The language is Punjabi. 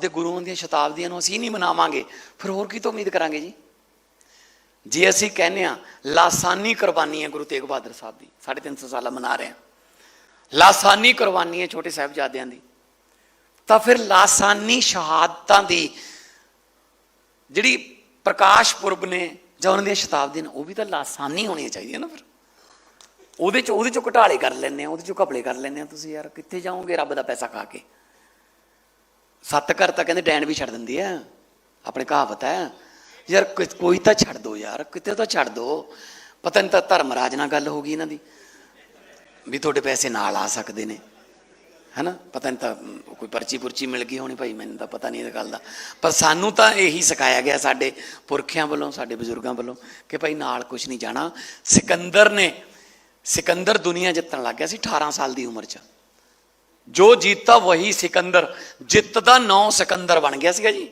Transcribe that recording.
ਆਪਦੇ ਗੁਰੂਆਂ ਦੀਆਂ, ਸ਼ਤਾਬਦੀਆਂ ਨੂੰ ਅਸੀਂ ਨਹੀਂ ਮਨਾਵਾਂਗੇ। ਫਿਰ ਹੋਰ ਕੀ ਤੋਂ ਉਮੀਦ ਕਰਾਂਗੇ ਜੀ? ਜੇ ਅਸੀਂ ਕਹਿੰਦੇ ਆ ਲਾਸਾਨੀ ਕੁਰਬਾਨੀ ਹੈ ਗੁਰੂ ਤੇਗ ਬਹਾਦਰ ਸਾਹਿਬ ਦੀ 350 ਸਾਲਾ ਮਨਾ ਰਹੇ ਹਾਂ। ਲਾਸਾਨੀ ਕੁਰਬਾਨੀ ਹੈ ਛੋਟੇ ਸਾਹਿਬਜ਼ਾਦਿਆਂ ਦੀ। ਤਾਂ ਫਿਰ ਲਾਸਾਨੀ ਸ਼ਹਾਦਤਾਂ ਦੀ ਜਿਹੜੀ ਪ੍ਰਕਾਸ਼ ਪੁਰਬ ਨੇ ਜਾਂ ਉਹਨਾਂ ਦੀਆਂ ਸ਼ਤਾਬਦੀਆਂ ਨੇ, ਉਹ ਵੀ ਤਾਂ ਲਾਸਾਨੀ ਹੋਣੀਆਂ ਚਾਹੀਦੀਆਂ ਨਾ ਫਿਰ। ਉਹਦੇ ਚ ਉਹਦੇ ਚੋਂ ਘਟਾਲੇ ਕਰ ਲੈਂਦੇ ਆ ਉਹਦੇ ਚੋਂ ਘਪਲੇ ਕਰ ਲੈਂਦੇ ਆ ਤੁਸੀਂ ਯਾਰ ਕਿੱਥੇ ਜਾਓਗੇ ਰੱਬ ਦਾ ਪੈਸਾ ਖਾ ਕੇ? ਸੱਤ ਘਰ ਤਾਂ ਕਹਿੰਦੇ ਡੈਣ ਵੀ ਛੱਡ ਦਿੰਦੀ ਆ। ਆਪਣੇ ਕਹਾਵਤ ਹੈ। ਯਾਰ ਕੋਈ- ਤਾਂ ਛੱਡ ਦੋ ਯਾਰ, ਕਿਤੇ ਤਾਂ ਛੱਡ ਦੋ। ਪਤਾ ਨਹੀਂ ਤਾਂ ਧਰਮਰਾਜ ਨਾਲ ਗੱਲ ਹੋ ਗਈ ਇਹਨਾਂ ਦੀ। ਵੀ ਤੁਹਾਡੇ ਪੈਸੇ ਨਾਲ ਆ ਸਕਦੇ ਨੇ। ਹੈਨਾ? ਪਤਾ ਨਹੀਂ ਤਾਂ ਕੋਈ ਪਰਚੀ ਪੁਰਚੀ ਮਿਲ ਗਈ ਹੋਣੀ ਭਾਈ, ਮੈਨੂੰ ਤਾਂ ਪਤਾ ਨਹੀਂ ਇਹ ਗੱਲ ਦਾ। ਪਰ ਸਾਨੂੰ ਤਾਂ ਇਹੀ ਸਿਖਾਇਆ ਗਿਆ ਸਾਡੇ ਪੁਰਖਿਆਂ ਵੱਲੋਂ, ਸਾਡੇ ਬਜ਼ੁਰਗਾਂ ਵੱਲੋਂ ਕਿ ਭਾਈ ਨਾਲ ਕੁਝ ਨਹੀਂ ਜਾਣਾ। ਸਿਕੰਦਰ ਨੇ ਸਿਕੰਦਰ ਦੁਨੀਆ ਜਿੱਤਣ ਲੱਗ ਗਿਆ ਸੀ 18 ਸਾਲ ਦੀ ਉਮਰ 'ਚ। ਜੋ ਜੀਤਾ ਵਹੀ ਸਿਕੰਦਰ ਜਿੱਤ ਦਾ ਨੌ ਸਿਕੰਦਰ ਬਣ ਗਿਆ ਸੀਗਾ ਜੀ।